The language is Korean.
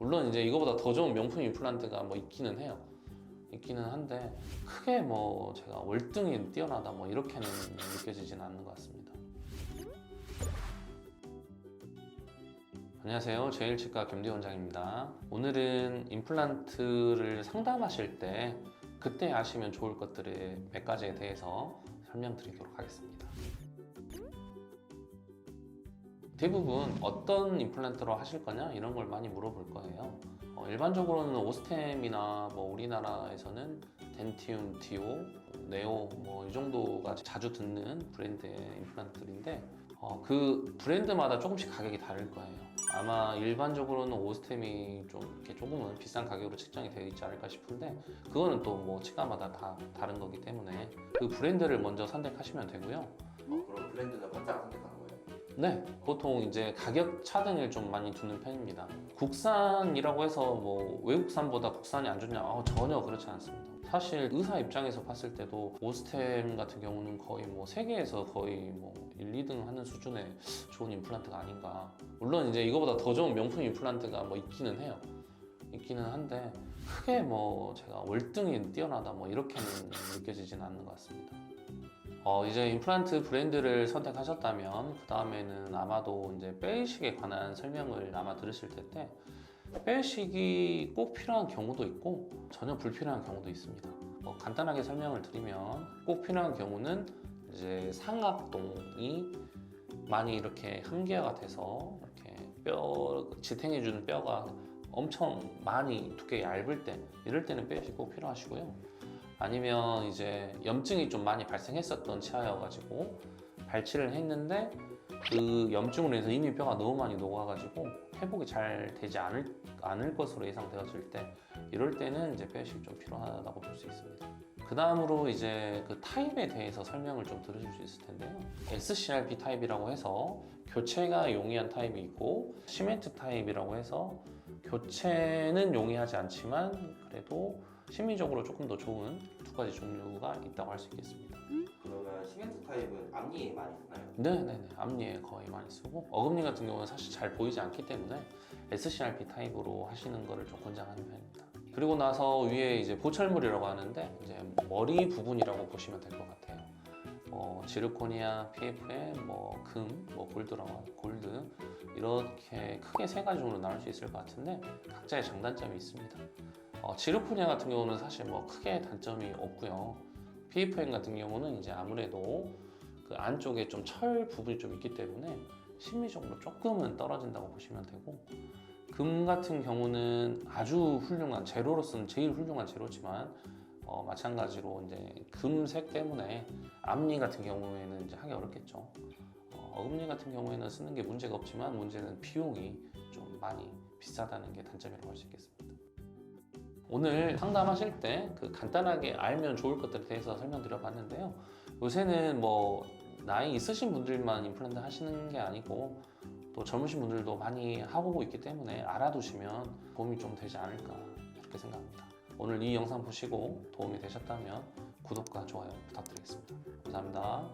물론 이제 이거보다 더 좋은 명품 임플란트가 뭐 있기는 해요. 있기는 한데 크게 뭐 제가 월등히 뛰어나다 뭐 이렇게는 느껴지진 않는 것 같습니다. 안녕하세요. 제일치과 김대 원장입니다. 오늘은 임플란트를 상담하실 때 그때 아시면 좋을 것들의 몇 가지에 대해서 설명드리도록 하겠습니다. 대부분 어떤 임플란트로 하실 거냐 이런 걸 많이 물어볼 거예요. 어, 일반적으로는 오스템이나 뭐 우리나라에서는 덴티움, 디오, 네오 뭐 이 정도가 자주 듣는 브랜드의 임플란트들인데 어, 그 브랜드마다 조금씩 가격이 다를 거예요. 아마 일반적으로는 오스템이 좀 이렇게 조금은 비싼 가격으로 책정이 되어 있지 않을까 싶은데 그거는 또 뭐 치과마다 다 다른 거기 때문에 그 브랜드를 먼저 선택하시면 되고요. 어, 그럼 브랜드는 선택하는 거예요? 네, 보통 이제 가격 차등을 좀 많이 두는 편입니다. 국산이라고 해서 뭐 외국산보다 국산이 안 좋냐? 아, 전혀 그렇지 않습니다. 사실 의사 입장에서 봤을 때도 오스템 같은 경우는 거의 뭐 세계에서 거의 뭐 1, 2등 하는 수준의 좋은 임플란트가 아닌가. 물론 이제 이거보다 더 좋은 명품 임플란트가 뭐 있기는 해요. 있기는 한데 크게 뭐 제가 월등히 뛰어나다 뭐 이렇게는 느껴지진 않는 것 같습니다. 어, 이제 임플란트 브랜드를 선택하셨다면 그 다음에는 아마도 이제 빼이식에 관한 설명을 아마 들으실 텐데 빼이식이 꼭 필요한 경우도 있고 전혀 불필요한 경우도 있습니다. 뭐 간단하게 설명을 드리면 꼭 필요한 경우는 이제 상악동이 많이 이렇게 함계가 돼서 이렇게 뼈 지탱해주는 뼈가 엄청 많이 두께 얇을 때 이럴 때는 빼이식 꼭 필요하시고요. 아니면 이제 염증이 좀 많이 발생했었던 치아여가지고 발치를 했는데 그 염증으로 인해서 이미 뼈가 너무 많이 녹아가지고 회복이 잘 되지 않을, 않을 것으로 예상되어질 때 이럴 때는 이제 빼식이 좀 필요하다고 볼 수 있습니다. 그 다음으로 이제 그 타입에 대해서 설명을 좀 들으실 수 있을 텐데요. SCRP 타입이라고 해서 교체가 용이한 타입이 있고 시멘트 타입이라고 해서 교체는 용이하지 않지만 그래도 심리적으로 조금 더 좋은 두 가지 종류가 있다고 할 수 있겠습니다. 그러면 시멘트 타입은 앞니에 많이 쓰나요? 네네네. 앞니에 거의 많이 쓰고 어금니 같은 경우는 사실 잘 보이지 않기 때문에 SCRP 타입으로 하시는 거를 좀 권장하는 편입니다. 그리고 나서 위에 이제 보철물이라고 하는데 이제 머리 부분이라고 보시면 될 것 같아요. 뭐 지르코니아, PFA, 뭐 금, 뭐 골드라고 골드 이렇게 크게 세 가지 종류로 나눌 수 있을 것 같은데 각자의 장단점이 있습니다. 어, 지르코니아 같은 경우는 사실 뭐 크게 단점이 없고요. PFM 같은 경우는 이제 아무래도 그 안쪽에 좀 철 부분이 좀 있기 때문에 심리적으로 조금은 떨어진다고 보시면 되고 금 같은 경우는 아주 훌륭한 제로로서는 제일 훌륭한 제로지만 어, 마찬가지로 이제 금색 때문에 앞니 같은 경우에는 이제 하기 어렵겠죠. 어, 어금니 같은 경우에는 쓰는 게 문제가 없지만 문제는 비용이 좀 많이 비싸다는 게 단점이라고 할 수 있겠습니다. 오늘 상담하실 때 그 간단하게 알면 좋을 것들에 대해서 설명드려 봤는데요. 요새는 뭐 나이 있으신 분들만 임플란트 하시는 게 아니고 또 젊으신 분들도 많이 하고 있기 때문에 알아두시면 도움이 좀 되지 않을까 이렇게 생각합니다. 오늘 이 영상 보시고 도움이 되셨다면 구독과 좋아요 부탁드리겠습니다. 감사합니다.